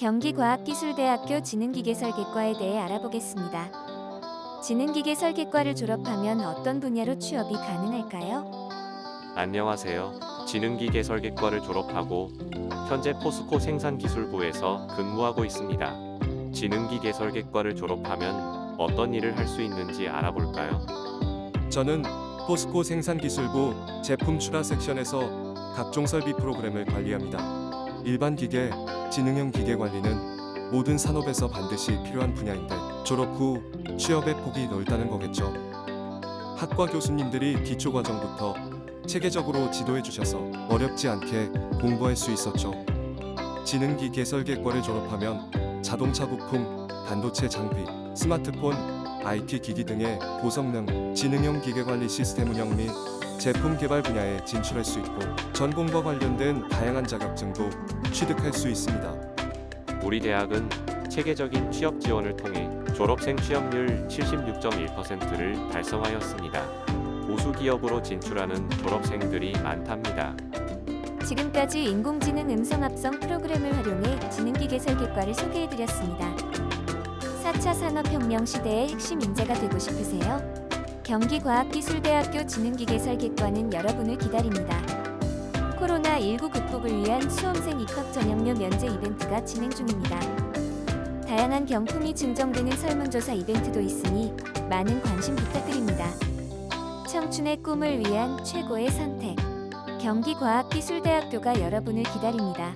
경기과학기술대학교 지능기계설계과에 대해 알아보겠습니다. 지능기계설계과를 졸업하면 어떤 분야로 취업이 가능할까요? 안녕하세요. 지능기계설계과를 졸업하고 현재 포스코 생산기술부에서 근무하고 있습니다. 지능기계설계과를 졸업하면 어떤 일을 할 수 있는지 알아볼까요? 저는 포스코 생산기술부 제품 출하 섹션에서 각종 설비 프로그램을 관리합니다. 일반 기계, 지능형 기계 관리는 모든 산업에서 반드시 필요한 분야인데 졸업 후 취업의 폭이 넓다는 거겠죠. 학과 교수님들이 기초 과정부터 체계적으로 지도해 주셔서 어렵지 않게 공부할 수 있었죠. 지능기계 설계과를 졸업하면 자동차 부품, 반도체 장비, 스마트폰, IT 기기 등의 고성능 지능형 기계 관리 시스템 운영 및 제품 개발 분야에 진출할 수 있고 전공과 관련된 다양한 자격증도 취득할 수 있습니다. 우리 대학은 체계적인 취업 지원을 통해 졸업생 취업률 76.1%를 달성하였습니다. 우수 기업으로 진출하는 졸업생들이 많답니다. 지금까지 인공지능 음성 합성 프로그램을 활용해 지능기계설계과를 소개해드렸습니다. 4차 산업혁명 시대의 핵심 인재가 되고 싶으세요? 경기과학기술대학교 지능기계설계과는 여러분을 기다립니다. 코로나19 극복을 위한 수험생 입학 전형료 면제 이벤트가 진행 중입니다. 다양한 경품이 증정되는 설문조사 이벤트도 있으니 많은 관심 부탁드립니다. 청춘의 꿈을 위한 최고의 선택. 경기과학기술대학교가 여러분을 기다립니다.